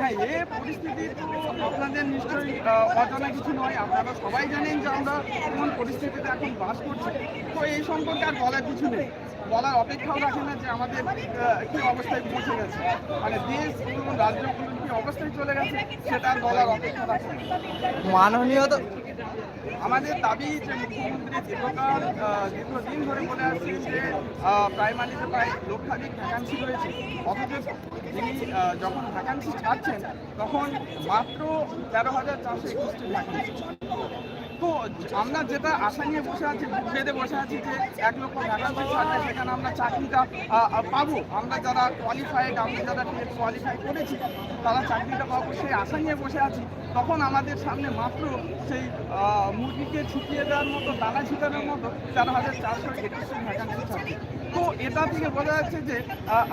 হ্যাঁ এ পরিস্থিতি আপনাদের নিশ্চয়ই অজানা কিছু নয়। আপনারা সবাই জানেন যে আমরা কোন পরিস্থিতিতে এখন বাস করছি। তো এই সম্পর্কে আর বলার কিছু নেই। বলার অপেক্ষাও রাখে না যে আমাদের কি অবস্থায় পৌঁছে গেছে। মানে দেশ বলুন রাজ্য বলুন অবস্থায় চলে গেছে, সেটা বলার অপেক্ষা রাখে মাননীয় আমাদের দাবি যে মুখ্যমন্ত্রী দীর্ঘকাল দীর্ঘদিন ধরে বলে আসছেন যে প্রাইমারিতে প্রায় লক্ষাধিক ভ্যাকান্সি রয়েছে। অথচ তিনি যখন ভ্যাকান্সি ছাড়ছেন, তখন মাত্র তেরো হাজার চারশো একুশটি ভ্যাকান্সি তো আমরা যেটা আশা নিয়ে বসে আছি বেঁধে বসে আছি যে এক লক্ষ ভ্যাকান্সি ছাড়লে সেখানে আমরা চাকরিটা পাবো। আমরা যারা কোয়ালিফাইড আমরা যারা কোয়ালিফাই করেছি, তারা চাকরিটা পাবো। সেই আশা নিয়ে বসে আছি। তখন আমাদের সামনে মাত্র সেই মুরগিকে ছিটিয়ে দেওয়ার মতো, দানা ছিটানোর মতো তেরো হাজার চারশো একুশটি ভ্যাকান্সি ছাড়ছে তো এটা থেকে বোঝা যাচ্ছে যে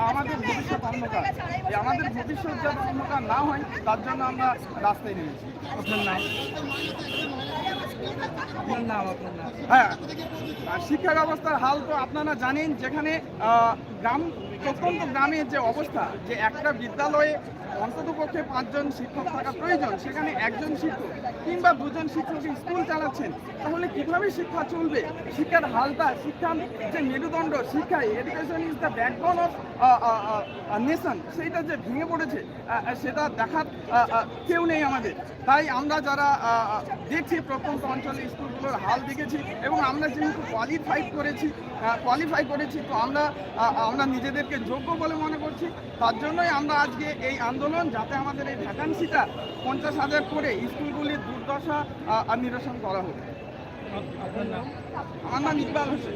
আমাদের ভবিষ্যৎ অন্ধকার। আমাদের ভবিষ্যৎ যাতে অন্ধকার না হয়, তার জন্য আমরা রাস্তায় নেমেছি। আপনার নাম? হ্যাঁ শিক্ষা ব্যবস্থার হাল তো আপনারা জানেন, যেখানে গ্রাম, প্রত্যন্ত গ্রামের যে অবস্থা, যে একটা বিদ্যালয়ে অন্ততপক্ষে পাঁচজন শিক্ষক থাকা প্রয়োজন, সেখানে একজন শিক্ষক কিংবা দুজন শিক্ষক স্কুল চালাচ্ছেন, তাহলে কীভাবে শিক্ষা চলবে? শিক্ষার হালটা, শিক্ষার যে মেরুদণ্ড, শিক্ষা education is the backbone of nation সেইটা যে ভেঙে পড়েছে সেটা দেখার কেউ নেই আমাদের। তাই আমরা যারা দেখছি প্রত্যন্ত অঞ্চলে স্কুলগুলোর হাল দেখেছি এবং আমরা যেহেতু কোয়ালিফাই করেছি কোয়ালিফাই করেছি তো আমরা আমরা নিজেদেরকে যোগ্য বলে মনে করছি। তার জন্যই আমরা আজকে এই আন্দোলন যাতে আমাদের এই ভ্যাকান্সিটা পঞ্চাশ হাজার করে স্কুলগুলির দুর্দশা আর নিরসন করা হোক। নাম? আমার নাম ইকবাল হোসেন।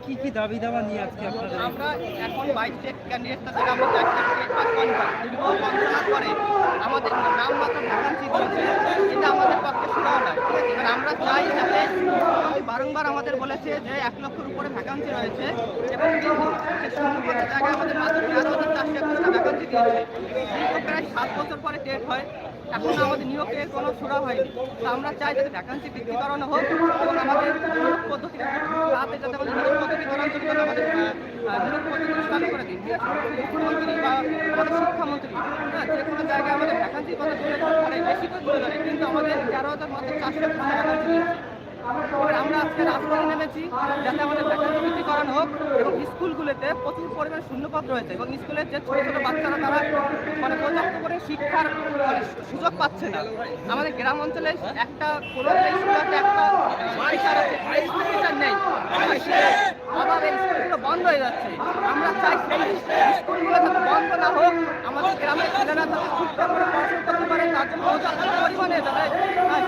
কি কি দাবি দাবা নিয়ে আজকে আপনাদের এই- আমরা এখন বাইশ ক্যান্ডিডেটটা থেকে আমরা সার্টিফিকেট পাস কনফার্ম দীর্ঘ গবেষণার পরে আমাদের নাম মাত্র ভ্যাকান্সি দিয়েছে এটা আমাদের পক্ষে শোনা হয় আছে এবার আমরা চাই যাতে বারংবার আমাদের বলেছে যে এক লক্ষের উপরে ভ্যাকান্সি রয়েছে এবং জায়গায় আমাদের মাত্র তেরো হাজার চারশো একুশটা ভ্যাকান্সি দিয়েছে প্রায় সাত বছর পরে টেট হয় এখন আমাদের নিয়োগের কোনো সুরা হয়নি। তো আমরা চাই যাতে ভ্যাকান্সি বৃদ্ধি করানো হোক এবং আমাদের নিয়োগ পদ্ধতিটা যাতে আমাদের নিয়োগ পদ্ধতি করার করে আমাদের নিয়োগ করে দিন মুখ্যমন্ত্রী বা আমাদের শিক্ষামন্ত্রী হ্যাঁ যে কোনো জায়গায় আমাদের ভ্যাকান্সি কথা তুলে ধরে, বেশি করে কিন্তু আমাদের তেরো হাজার মাত্র চারশো একুশ আমরা আজকে রাজপথে নেমেছি, যাতে আমাদের বেকার হোক এবং স্কুলগুলোতে প্রচুর পরিমাণে শূন্যপদ রয়েছে এবং স্কুলের যে ছোটো ছোটো বাচ্চারা তারা মানে পর্যাপ্ত করে শিক্ষার মানে সুযোগ পাচ্ছে না। আমাদের গ্রাম অঞ্চলে একটা কোনো একটা নেই। অভাবে স্কুলগুলো বন্ধ হয়ে যাচ্ছে। আমরা চাই সেই স্কুলগুলো যাতে বন্ধ না হোক, আমাদের গ্রামের ছেলেরা যাতে ঠিকঠাক করে পড়াশোনা করতে পারে, তার জন্য পরিমাণে যাতে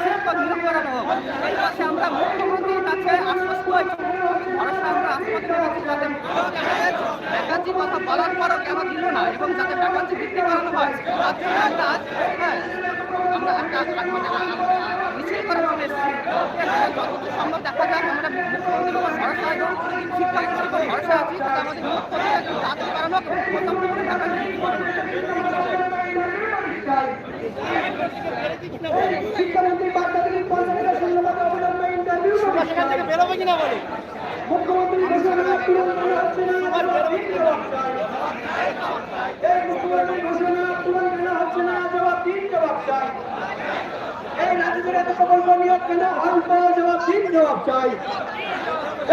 শিক্ষক নিয়োগ করানো হোক। এই পাশে আমরা মুখ্যমন্ত্রীর কাছে আশ্বস্ত এবং আমরা আস্পদে রেখেছি যাতে মুখ্যমন্ত্রী কথা বলার পরও কেন দিল না, এবং যাতে ভ্যাকান্সি বৃদ্ধি করানো হয়। তার জন্য আজ হ্যাঁ আমরা একটা মিছিল করে চলে এসেছি যতটুকু সম্ভব দেখা যাক আমরা মুখ্যমন্ত্রীর উপর ভরসা এবং শিক্ষামন্ত্রীর উপর ভরসা আছি আমাদের হোক। শিক্ষামন্ত্রী বার্তা দিলেন পঞ্চায়েতের শূন্যপদ অবিলম্বে ইন্টারভিউ সেখান থেকে বেরোবে কিনা বলে মুখ্যমন্ত্রী ঘোষণা পূরণ করা হচ্ছে না। এই মুখ্যমন্ত্রী ঘোষণা পূরণ করা হচ্ছে না জবাব দিন জবাব চাই। এই রাজ্যের এত প্রকল্প নিয়োগ কেন অল্প জবাব দিন জবাব চাই।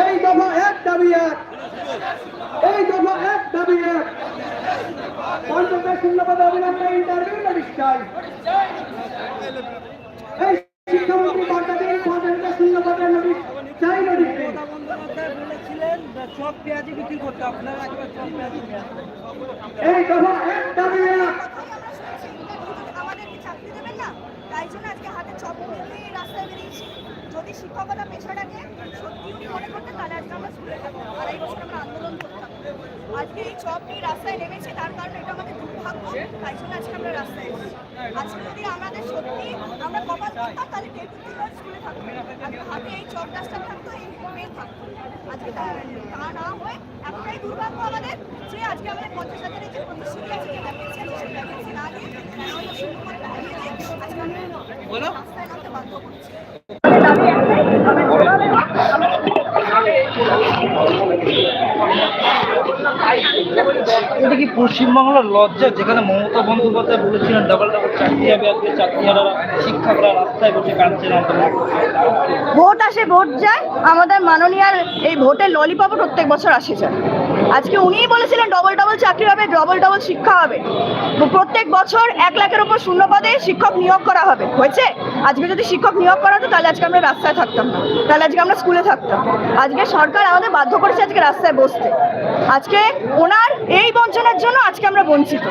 এই দফা এক দাবি এক। এই দফা এক দাবি এক। পঞ্চায়েতের শূন্যপদ অবিলম্বে ইন্টারভিউ নোটিশ চাই এই শিক্ষামন্ত্রী বার্তা দিলেন পঞ্চায়েতের শূন্যপদের নোটিশ চাই নোটিশ এই দফা এক দাবি আমাদেরকে চাকরি দেবেন না? তাই জন্য আজকে হাতে চপ নিয়ে রাস্তায় বেরিয়েছি। যদি শিক্ষকতা পেশাটাকে সত্যি উনি মনে করতেন তাহলে আজকে আমরা স্কুলে থাকতাম আড়াই বছর আমরা আন্দোলন করতাম। আজকে এই চপ নিয়ে রাস্তায় নেমেছি তার কারণে এটা আমাদের দুর্ভাগ্য। তাই জন্য আজকে আমরা রাস্তায় এসেছি। আজকে যদি আমাদের সত্যি আমরা কপাল করতাম তাহলে টেট স্কুলে থাকতো? হাতে এই চক থাকতো এই পেন থাকতো। আজকে তা তা না হয়ে এতটাই দুর্ভাগ্য আমাদের যে আজকে আমাদের পঞ্চাশ হাজারের যে প্রতিশ্রুতি আছে যে ভ্যাকেন্সি আছে সেই ভ্যাকেন্সি না দিয়ে কেন হয়তো শূন্য করে দাঁড়িয়ে দিয়ে আজকে আমরা রাস্তায় নামতে বাধ্য করছি। এটা কি পশ্চিমবাংলার লজ্জা? যেখানে মমতা বন্দ্যোপাধ্যায় বলেছিলেন ডাবল ডাবল চাকরি চাকরিয়ারা শিক্ষকরা রাস্তায় বসে কাঁদছেন ভোট আসে, ভোট যায়। আমাদের মাননীয়ার এই ভোটের ললিপপ প্রত্যেক বছর আসে যায় আজকে উনিই বলেছিলেন ডবল ডবল চাকরি হবে ডবল ডবল শিক্ষা হবে। প্রত্যেক বছর এক লাখের ওপর শূন্য পদে শিক্ষক নিয়োগ করা হবে। হয়েছে? আজকে যদি শিক্ষক নিয়োগ করা হতো, তাহলে আজকে আমরা রাস্তায় থাকতাম না। তাহলে আজকে আমরা স্কুলে থাকতাম। আজকে সরকার আমাদের বাধ্য করেছে আজকে রাস্তায় বসতে। আজকে ওনার এই বঞ্চনার জন্য আজকে আমরা বঞ্চিত।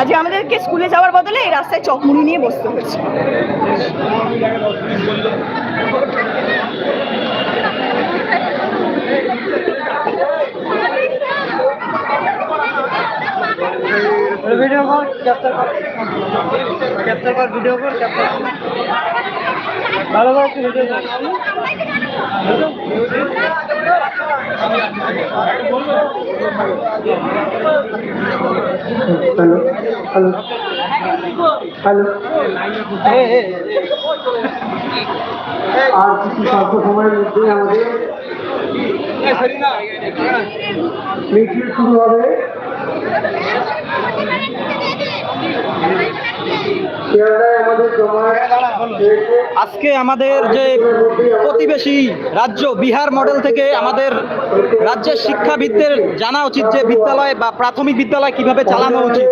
আজকে আমাদেরকে স্কুলে যাওয়ার বদলে এই রাস্তায় চকমুড়ি নিয়ে বসতে হয়েছে। ভিডিও কর ক্যাপচার কর ক্যাপচার কর ভিডিও কর ক্যাপচার কর ভালো করে ভিডিও কর হ্যালো হ্যালো হ্যালো আর কিছু স্বল্প সময়ের মধ্যে আমাদের মিছিল শুরু হবে আজকে আমাদের যে প্রতিবেশী রাজ্য বিহার মডেল থেকে আমাদের রাজ্যের শিক্ষাবিদদের জানা উচিত যে বিদ্যালয় বা প্রাথমিক বিদ্যালয় কীভাবে চালানো উচিত।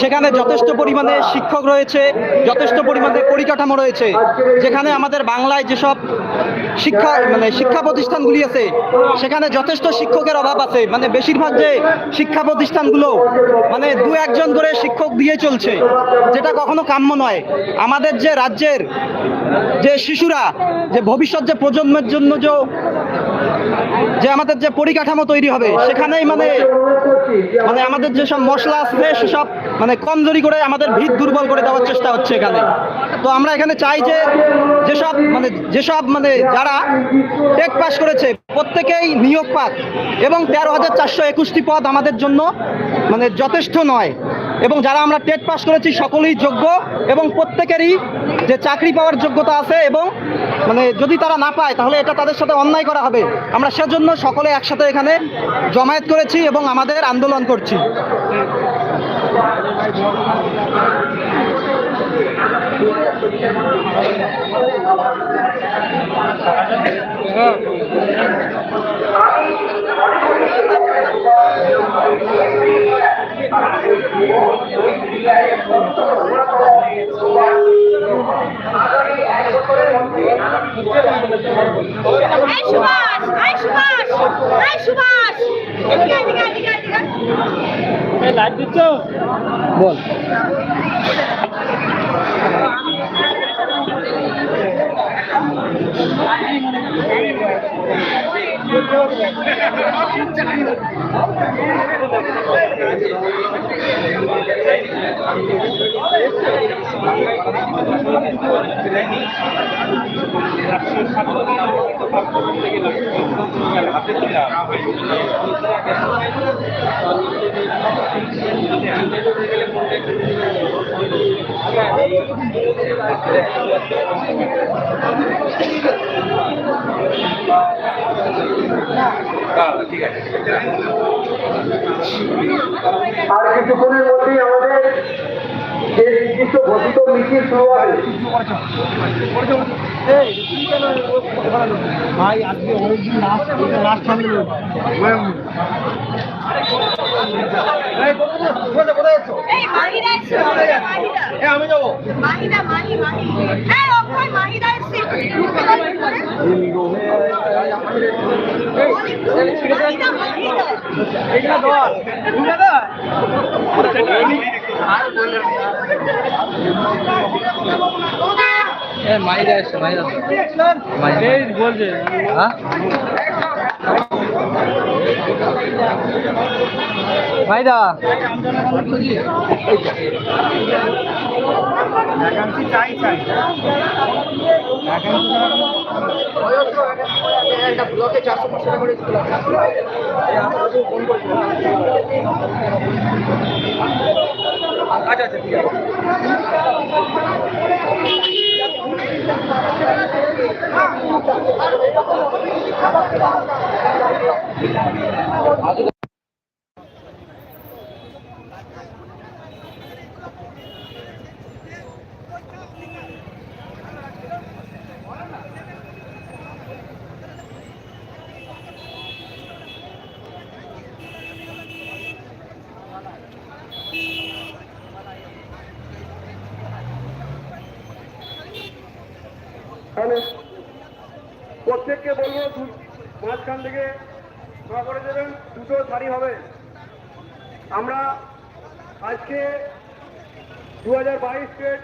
সেখানে যথেষ্ট পরিমাণে শিক্ষক রয়েছে, যথেষ্ট পরিমাণে পরিকাঠামো রয়েছে। যেখানে আমাদের বাংলায় যেসব শিক্ষা মানে শিক্ষা প্রতিষ্ঠানগুলি আছে, সেখানে যথেষ্ট শিক্ষকের অভাব আছে। মানে বেশিরভাগ যে শিক্ষা প্রতিষ্ঠানগুলো মানে দু একজন করে শিক্ষক দিয়ে চলছে, যেটা কখনো কাম্য নয়। আমাদের যে রাজ্যের যে শিশুরা, যে ভবিষ্যৎ যে প্রজন্মের জন্য যে যে আমাদের যে পরিকাঠামো তৈরি হবে, সেখানেই মানে মানে আমাদের যেসব মশলা আছে সেসব মানে কমজোরি করে আমাদের ভিত দুর্বল করে দেওয়ার চেষ্টা হচ্ছে এখানে। তো আমরা এখানে চাই যে, যেসব মানে যেসব মানে যারা টেক পাস করেছে, প্রত্যেকেই নিয়োগ পাক এবং তেরো হাজার চারশো একুশটি পদ আমাদের জন্য মানে যথেষ্ট নয়। এবং যারা আমরা টেট পাস করেছি সকলেই যোগ্য এবং প্রত্যেকেরই যে চাকরি পাওয়ার যোগ্যতা আছে এবং মানে যদি তারা না পায়, তাহলে এটা তাদের সাথে অন্যায় করা হবে। আমরা সেজন্য সকলে একসাথে এখানে জমায়েত করেছি এবং আমাদের আন্দোলন করছি। এই সুভাষ এই সুভাষ এই সুভাষ এদিকে আর কিছুক্ষণের মধ্যেই আমাদের যে নির্দিষ্ট ঘোষিত মিছিল শুরু হবে। ভাই আজকে অনেকদিন লাস্ট লাস্ট আমি যাব। মাহিরা মাহি মাহি। এই অক্ষয় মাইরা এসছে মাইরা বলছে হ্যাঁ ভ্যাকান্সি চাই চাই আচ্ছা আচ্ছা ঠিক আছে। তাহলে প্রত্যেককে বলব দু- মাঝখান থেকে না করে দেবেন, দুটো শাড়ি হবে। আমরা আজকে দু হাজার বাইশ স্টেট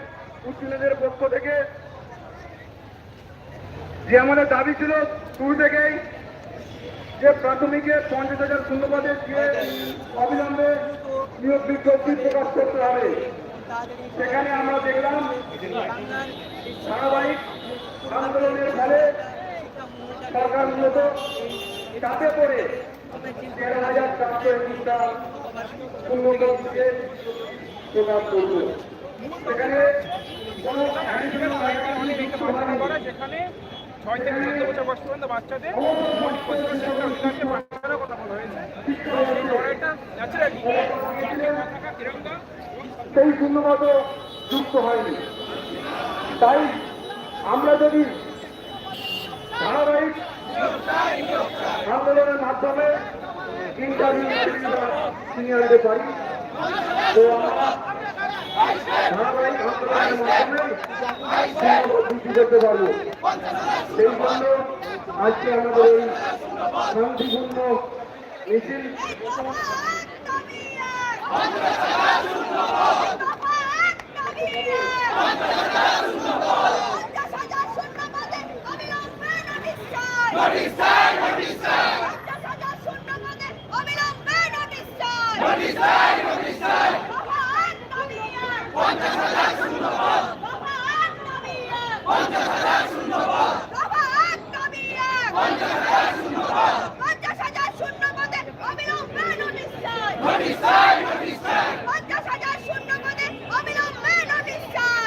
উচ্চনীদের পক্ষ থেকে যে আমাদের দাবি ছিল শুরু থেকেই, যে প্রাথমিকে পঞ্চাশ হাজার শূন্যপদে যে অবিলম্বে নিয়োগ বিজ্ঞপ্তি প্রকাশ করতে হবে, সেখানে আমরা দেখলাম ধারাবাহিক আন্দোলনের ফলে সরকার মূলত চাপে পড়ে। তেরো হাজার চারশো একুশটা প্রকাশ সেখানে কোনো। করে যেখানে ছয় থেকে চোদ্দ বছর বয়স পর্যন্ত বাচ্চাদের মৌলিক অধিকার অধিকারকে বাঁচানোর কথা বলা হয়েছে। এই লড়াইটা ন্যাচারালি থাকা তিরঙ্গা সেই শূন্যপদ যুক্ত হয়নি। তাই আমরা যদি ধারাবাহিক আন্দোলনের মাধ্যমে ইন্টারভিউ আনতে পারি তো সেই জন্য আজকে শান্তিপূর্ণ মিছিল শূন্য পদে অবিলম্বে নোটিশ চাই নোটিশ চাই নোটিশ চাই পঞ্চাশ হাজার শূন্য পদে অবিলম্বে নোটিশ চাই নোটিশ চাই নোটিশ চাই পঞ্চাশ হাজার শূন্য পদে অবিলম্বে নোটিশ চাই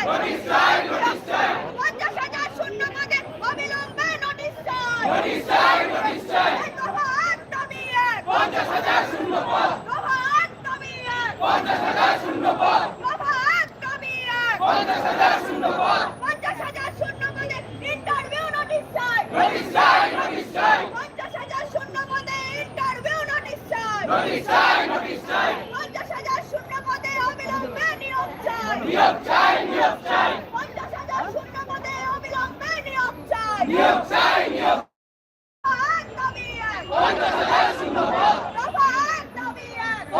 নোটিশ চাই নোটিশ চাই প্রভাত দাবি এক পঞ্চাশ হাজার শূন্য পদ প্রভাত দাবি এক পঞ্চাশ হাজার শূন্য পদ প্রভাত দাবি এক পঞ্চাশ হাজার শূন্য পদ পঞ্চাশ হাজার শূন্য পদে ইন্টারভিউ নোটিশ চাই নোটিশ চাই নোটিশ চাই পঞ্চাশ হাজার শূন্য পদে ইন্টারভিউ নোটিশ চাই নোটিশ চাই নোটিশ চাই পঞ্চাশ হাজার শূন্য পদে অবিলম্বে নিয়োগ চাই নিয়োগ চাই নিয়োগ চাই পঞ্চাশ হাজার শূন্য পদে অবিলম্বে নিয়োগ চাই নিয়োগ চাই নিয়োগ দাবি এক পঞ্চাশ হাজার শূন্য পদ দাবি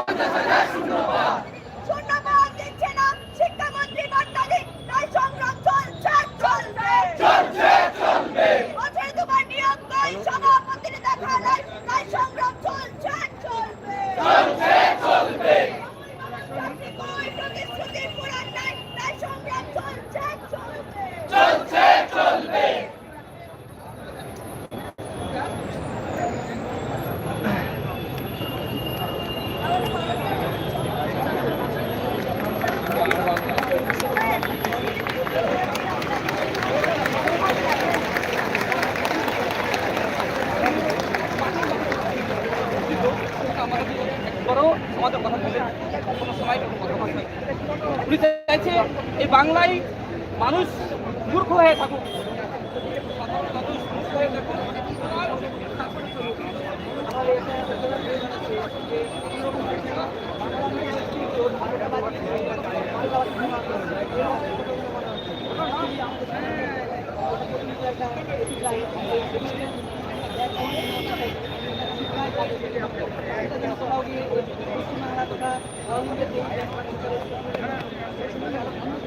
এক পঞ্চাশ হাজার শূন্য পদ শূন্য পদ দিচ্ছে না শিক্ষামন্ত্রী ভট্টাচার্য তাই সংগ্রাম চলছে চলবে চলছে চলবে বছরে দুবার নিয়োগ কই সভাপতির দেখা নাই তাই সংগ্রাম চলছে চলবে চলছে চলবে কই প্রতিশ্রুতি পূরণ নাই তাই সংগ্রাম চলছে চলবে চলছে চলবে বড় আমাদের কথা বলে কোনো সময় কোনো কথা বলে না। উনি চাইছে এই বাংলায় মানুষ মূর্খ হয়ে থাকুক।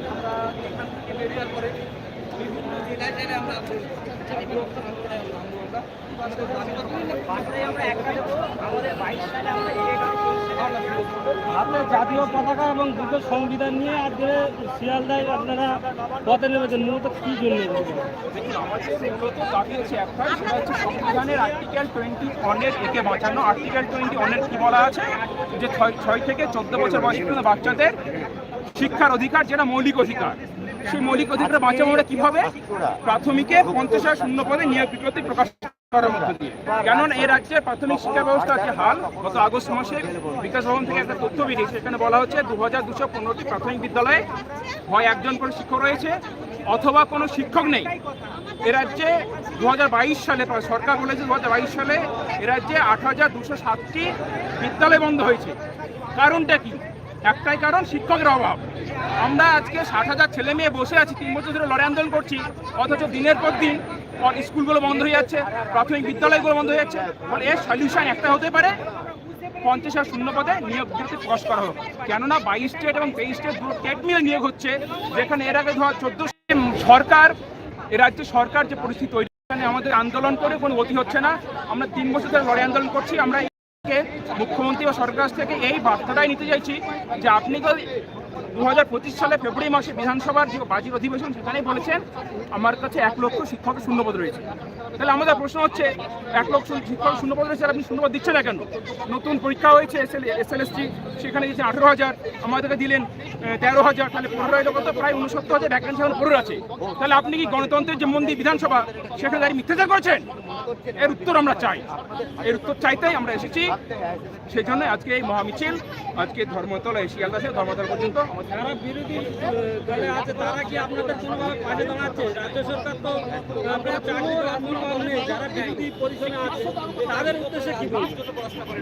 আমরা এখান থেকে বেরিয়ে পরে আপনার জাতীয় পতাকা এবং দুটো সংবিধান নিয়ে আজকে শিয়ালদায় আপনারা পথে নেমেছেন। মূলত কি জন্য? টোয়েন্টি বাঁচানো টোয়েন্টি বলা আছে যে ছয় ছয় থেকে চোদ্দ বছর বয়স পর্যন্ত বাচ্চাদের শিক্ষার অধিকার যেটা মৌলিক অধিকার। সেই মৌলিক অধিকার বাঁচাবো আমরা কীভাবে? প্রাথমিকে পঞ্চাশ হাজার শূন্য পদে নিয়োগ বিজ্ঞপ্তি প্রকাশ কেননা এ রাজ্যের প্রাথমিক শিক্ষা ব্যবস্থা যে হাল। গত আগস্ট মাসে বিকাশ ভবন থেকে একটা তথ্য বেরিয়েছে। সেখানে বলা হচ্ছে দু হাজার দুশো পনেরোটি প্রাথমিক বিদ্যালয়ে হয় একজন করে শিক্ষক রয়েছে অথবা কোনো শিক্ষক নেই। এ রাজ্যে দু হাজার বাইশ সালে, সরকার বলেছে দু হাজার বাইশ সালে এ রাজ্যে আট হাজার দুশো সাতটি বিদ্যালয় বন্ধ হয়েছে। কারণটা কি? একটাই কারণ, শিক্ষকের অভাব। আমরা আজকে ষাট হাজার ছেলে মেয়ে বসে আছি, তিন বছর ধরে লড়াই আন্দোলন করছি, অথচ দিনের পর দিন স্কুলগুলো বন্ধ হয়ে যাচ্ছে, প্রাথমিক বিদ্যালয়গুলো বন্ধ হয়ে যাচ্ছে, ফলে এর সলিউশন একটা হতে পারে, পঞ্চাশ হাজার শূন্য পদে নিয়োগ বিজ্ঞপ্তি প্রকাশ করা হোক। কেননা বাইশ স্টেট এবং তেইশ স্টেট দুটো টেট মিলে নিয়োগ হচ্ছে, যেখানে এর আগে ধর চোদ্দ সরকার, এ রাজ্যে সরকার যে পরিস্থিতি তৈরি আমাদের আন্দোলন করে কোনো গতি হচ্ছে না। আমরা তিন বছর ধরে লড়াই আন্দোলন করছি, আমরা মুখ্যমন্ত্রী বা সরকার থেকে এই বার্তাটাই নিতে চাইছি যে আপনি দু হাজার পঁচিশ সালে ফেব্রুয়ারি মাসে বিধানসভার যে বাজেট অধিবেশন, সেখানেই বলেছেন, আমার কাছে এক লক্ষ শিক্ষকের শূন্যপদ রয়েছে। তাহলে আমাদের প্রশ্ন হচ্ছে, এক লক্ষ শিক্ষক শূন্যপদ রয়েছে আপনি শূন্যপদ দিচ্ছেন না কেন? নতুন পরীক্ষা হয়েছে এস এল এস টি সেখানে দিয়েছেন আঠেরো হাজার, আমাদেরকে দিলেন তেরো হাজার, তাহলে পনেরো হাজার, কত? প্রায় উনসত্তর হাজার ভ্যাকেন্সি এখন পড়ে আছে। তাহলে আপনি কি গণতন্ত্রের যে মন্দির বিধানসভা, সেখানে দাঁড়িয়ে মিথ্যাচার করেছেন? এর উত্তর আমরা চাই। এর উত্তর চাইতেই আমরা এসেছি। সেই জন্য আজকে এই মহামিছিল, আজকে ধর্মতলা শিয়ালদা থেকে ধর্মতলা পর্যন্ত আমাদের যারা বিরোধী দলে আছে, তারা কি আপনাদের কোনোভাবে পাশে দাঁড়াচ্ছে? রাজ্য সরকার তো আপনার চাকরি আপনি নেই যারা বিরোধী পজিশনে আছে, তাদের উদ্দেশ্যে কি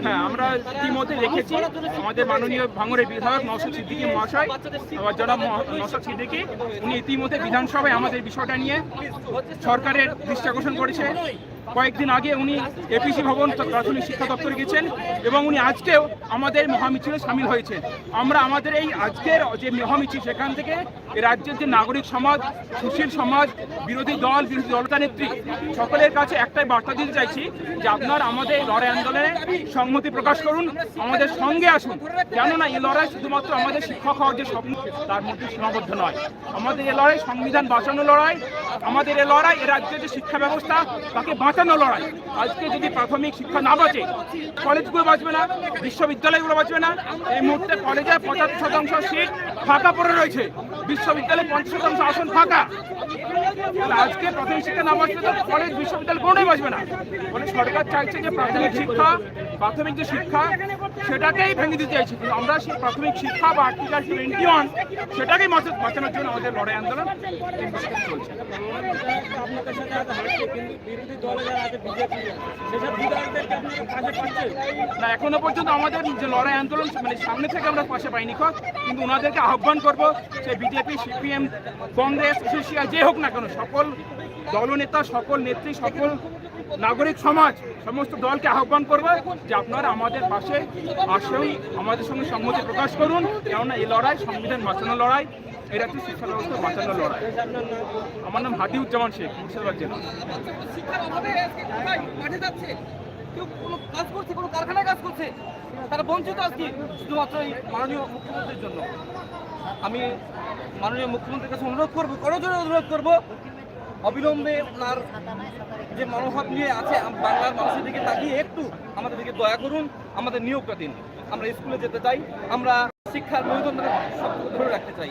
হ্যাঁ আমরা ইতিমধ্যে দেখেছি, আমাদের মাননীয় ভাঙরের বিধায়ক নওশাদ সিদ্দিকী মহাশয়, আবার যারা নওশাদ সিদ্দিকী, উনি ইতিমধ্যে বিধানসভায় আমাদের বিষয়টা নিয়ে সরকারের দৃষ্টি আকর্ষণ করেছে। কয়েকদিন আগে উনি এপিসি ভবন প্রাথমিক শিক্ষা দপ্তরে গেছেন এবং উনি আজকেও আমাদের মহামিছিলে সামিল হয়েছেন। আমরা আমাদের এই আজকের যে মহামিছিল সেখান থেকে এই রাজ্যের যে নাগরিক সমাজ, সুশীল সমাজ, বিরোধী দল, বিরোধী দলতা নেত্রী সকলের কাছে একটাই বার্তা দিতে চাইছি যে আপনার আমাদের লড়াই আন্দোলনে সংহতি প্রকাশ করুন, আমাদের সঙ্গে আসুন। কেননা এই লড়াই শুধুমাত্র আমাদের শিক্ষক হওয়ার যে স্বপ্ন, তার মধ্যে সীমাবদ্ধ নয়। আমাদের এই লড়াই সংবিধান বাঁচানো লড়াই, আমাদের এই লড়াই এ রাজ্যের যে শিক্ষা ব্যবস্থা, তাকে বাঁচানো লড়াই। আজকে যদি প্রাথমিক শিক্ষা না বাঁচে, কলেজগুলো বাঁচবে না, বিশ্ববিদ্যালয়গুলো বাঁচবে না, এই মুহূর্তে কলেজে পঁচাত্তর শতাংশ সিট ফাঁকা পড়ে রয়েছে। বিশ্ববিদ্যালয়ে পঞ্চাশ শতাংশ আসন ফাঁকা। আজকে প্রাথমিক শিক্ষা না বাঁচলে তো কলেজ বিশ্ববিদ্যালয় কোনোটাই বাঁচবে না। বলে সরকার চাইছে যে প্রাথমিক শিক্ষা, প্রাথমিক যে শিক্ষা, সেটাকেই ভেঙে দিতে চাইছে। কিন্তু আমরা সেই প্রাথমিক শিক্ষা বা আর্টিকেল টোয়েন্টি ওয়ান সেটাকেই বাঁচা- বাঁচানোর জন্য আমাদের লড়াই আন্দোলন চলছে। না, এখনও পর্যন্ত আমাদের যে লড়াই আন্দোলন মানে সামনে থেকে আমরা পাশে পাইনি কিন্তু ওনাদেরকে আহ্বান করব সে বিজেপি সিপিএম, কংগ্রেস এসোসিয়াল যে হোক না কেন, সকল দলনেতা, সকল নেত্রী, সকল নাগরিক সমাজ, সমস্ত দলকে আহ্বান করব যে আপনারা আমাদের পাশে আসুন, আমাদের সঙ্গে সম্মতি প্রকাশ করুন। কেননা এই লড়াই, সংবিধান বাঁচানো লড়াই, এটা হচ্ছে শিক্ষা ব্যবস্থা বাঁচানো লড়াই। আমার নাম হাদিউজ্জামান শেখ, মুর্শিদাবাদ জেলা। কোনো কাজ করছে, কোনো কারখানায় কাজ করছে, তারা বঞ্চিত আজকে, শুধুমাত্র এই মাননীয় মুখ্যমন্ত্রীর জন্য। আমি মাননীয় মুখ্যমন্ত্রীর কাছে অনুরোধ করব করজোরে অনুরোধ করব। অবিলম্বে ওনার যে মনোভাব নিয়ে আছে বাংলার মানুষের দিকে তাকিয়ে একটু আমাদের দিকে দয়া করুন আমাদের নিয়োগটা দিন। আমরা স্কুলে যেতে চাই আমরা শিক্ষার মেরুদণ্ড শক্ত ধরে রাখতে চাই।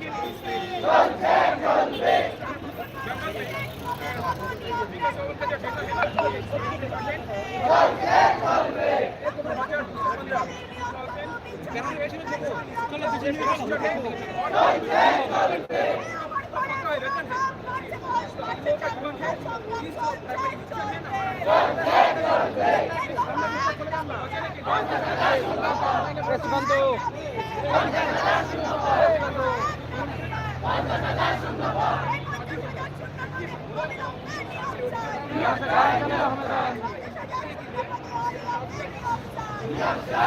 convict. Condemn, convict. Thank you.